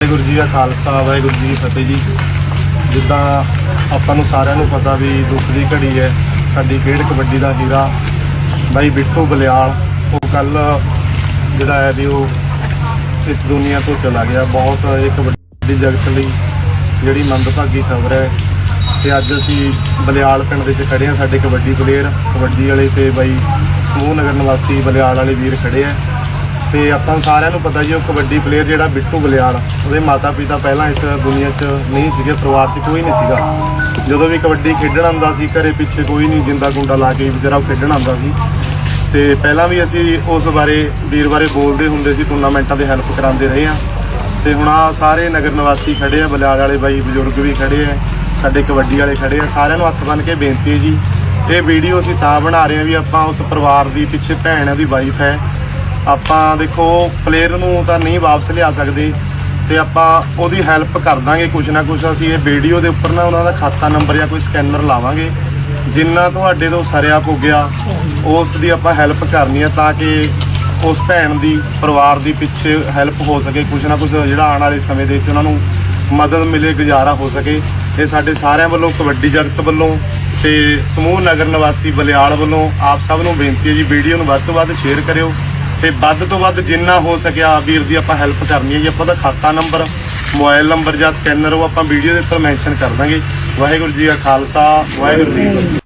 ਵਾਹਿਗੁਰੂ ਜੀ ਦਾ ਖਾਲਸਾ, ਵਾਹਿਗੁਰੂ ਜੀ ਕੀ ਫਤਿਹ ਜੀ। ਜਿੱਦਾਂ ਆਪਾਂ ਨੂੰ ਸਾਰਿਆਂ ਨੂੰ ਪਤਾ ਵੀ ਦੁੱਖ ਦੀ ਘੜੀ ਹੈ, ਸਾਡੀ ਖੇਡ ਕਬੱਡੀ ਦਾ ਹੀਰਾ ਬਾਈ ਬਿੱਟੂ ਬਲਿਆਲ, ਉਹ ਕੱਲ ਜਿਹੜਾ ਹੈ ਵੀ ਉਹ ਇਸ ਦੁਨੀਆ ਤੋਂ ਚਲਾ ਗਿਆ। ਬਹੁਤ ਇਹ ਕਬੱਡੀ ਜਗਤ ਲਈ ਜਿਹੜੀ ਮੰਦਭਾਗੀ ਖਬਰ ਹੈ ਤੇ ਅੱਜ ਅਸੀਂ ਬਲਿਆਲ ਪਿੰਡ ਦੇ ਵਿੱਚ ਖੜੇ ਹਾਂ, ਸਾਡੇ ਕਬੱਡੀ ਪਲੇਅਰ ਕਬੱਡੀ ਵਾਲੇ ਤੇ ਬਾਈ ਸਮੂਹ ਨਗਰ ਨਿਵਾਸੀ ਬਲਿਆਲ ਵਾਲੇ ਵੀਰ ਖੜੇ ਆ। ਤੇ ਆਪਾਂ ਨੂੰ ਸਾਰਿਆਂ ਨੂੰ ਪਤਾ ਜੀ, ਉਹ ਕਬੱਡੀ ਪਲੇਅਰ ਜਿਹੜਾ ਬਿੱਟੂ ਬਲਿਆਲ, ਉਹਦੇ ਮਾਤਾ ਪਿਤਾ ਪਹਿਲਾਂ ਇਸ ਦੁਨੀਆ 'ਚ ਨਹੀਂ ਸੀਗੇ, ਪਰਿਵਾਰ 'ਚ ਕੋਈ ਨਹੀਂ ਸੀਗਾ। ਜਦੋਂ ਵੀ ਕਬੱਡੀ ਖੇਡਣ ਆਉਂਦਾ ਸੀ, ਘਰੇ ਪਿੱਛੇ ਕੋਈ ਨਹੀਂ ਜਿੰਦਾ ਗੁੰਡਾ ਲਾ ਕੇ ਵਿਚਾਰਾ ਖੇਡਣ ਆਉਂਦਾ ਸੀ। ਤੇ ਪਹਿਲਾਂ ਵੀ ਅਸੀਂ ਉਸ ਬਾਰੇ, ਵੀਰ ਬਾਰੇ ਬੋਲਦੇ ਹੁੰਦੇ ਸੀ, ਟੂਰਨਾਮੈਂਟਾਂ ਦੇ ਹੈਲਪ ਕਰਾਉਂਦੇ ਰਹੇ ਆ ਤੇ ਹੁਣ ਆ ਸਾਰੇ ਨਗਰ ਨਿਵਾਸੀ ਖੜੇ ਆ, ਬਲਿਆਲ ਵਾਲੇ ਬਾਈ ਬਜ਼ੁਰਗ ਵੀ ਖੜੇ ਆ। ਸਾਡੇ ਕਬੱਡੀ ਵਾਲੇ ਖੜੇ ਆ, ਸਾਰਿਆਂ ਨੂੰ ਹੱਥ ਬੰਨ੍ਹ ਕੇ ਬੇਨਤੀ ਹੈ ਜੀ। ਇਹ ਵੀਡੀਓ ਅਸੀਂ ਤਾਂ ਬਣਾ ਰਹੇ ਆ ਵੀ ਆਪਾਂ ਉਸ ਪਰਿਵਾਰ ਦੀ, ਪਿੱਛੇ ਭੈਣ ਹੈ ਦੀ ਵਾਈਫ ਹੈ। ਆਪਾਂ ਦੇਖੋ ਪਲੇਅਰ ਨੂੰ ਤਾਂ ਨਹੀਂ ਵਾਪਸ ਲਿਆ ਸਕਦੇ ਤੇ ਆਪਾਂ ਉਹਦੀ ਹੈਲਪ ਕਰ ਦਾਂਗੇ ਕੁਛ ਨਾ ਕੁਛ। ਅਸੀਂ ਇਹ ਵੀਡੀਓ ਦੇ ਉੱਪਰ ਨਾ ਉਹਨਾਂ ਦਾ ਖਾਤਾ ਨੰਬਰ ਜਾਂ ਕੋਈ ਸਕੈਨਰ ਲਾਵਾਂਗੇ। ਜਿੰਨਾ ਤੁਹਾਡੇ ਤੋਂ ਸਰਿਆ ਪੁੱਗਿਆ, ਉਸ ਦੀ ਆਪਾਂ ਹੈਲਪ ਕਰਨੀ ਹੈ ਤਾਂ ਕਿ ਉਸ ਭੈਣ ਦੀ, ਪਰਿਵਾਰ ਦੀ ਪਿੱਛੇ ਹੈਲਪ ਹੋ ਸਕੇ। ਕੁਛ ਨਾ ਕੁਛ ਜਿਹੜਾ ਆਉਣ ਵਾਲੇ ਸਮੇਂ ਦੇ ਵਿੱਚ ਉਹਨਾਂ ਨੂੰ ਮਦਦ ਮਿਲੇ, ਗੁਜ਼ਾਰਾ ਹੋ ਸਕੇ। ਇਹ ਸਾਡੇ ਸਾਰਿਆਂ ਵੱਲੋਂ ਕਬੱਡੀ ਜਗਤ ਵੱਲੋਂ ਤੇ ਸਮੂਹ ਨਗਰ ਨਿਵਾਸੀ ਬਲਿਆਲ ਵੱਲੋਂ ਆਪ ਸਭ ਨੂੰ ਬੇਨਤੀ ਹੈ ਜੀ, ਵੀਡੀਓ ਨੂੰ ਵੱਧ ਤੋਂ ਵੱਧ ਸ਼ੇਅਰ ਕਰਿਓ ਤੇ ਵੱਧ ਤੋਂ ਵੱਧ ਜਿੰਨਾ ਹੋ ਸਕਿਆ ਵੀਰ ਦੀ ਆਪਾਂ ਹੈਲਪ ਕਰਨੀ ਹੈ ਜੀ, ਆਪਾਂ ਦਾ ਖਾਤਾ ਨੰਬਰ ਮੋਬਾਈਲ ਨੰਬਰ ਜਾਂ ਸਕੈਨਰ ਉਹ ਆਪਾਂ ਵੀਡੀਓ ਦੇ ਉੱਪਰ ਮੈਂਸ਼ਨ ਕਰ ਦਾਂਗੇ। ਵਾਹਿਗੁਰੂ ਜੀ ਕਾ ਖਾਲਸਾ, ਵਾਹਿਗੁਰੂ ਜੀ